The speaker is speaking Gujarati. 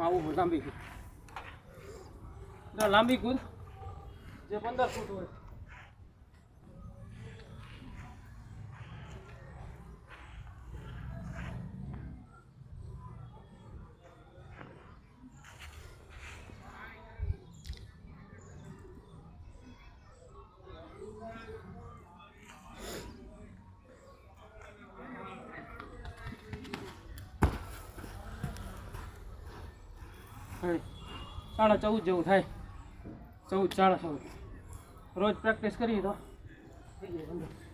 આવું લાંબી કૂદ. લાંબી કૂદ. જે પંદર ફૂટ હોય. સાડા ચૌદ જેવું થાય. ચૌદ સાડા ચૌદ. રોજ પ્રેક્ટિસ કરીએ તો. થઈ જાય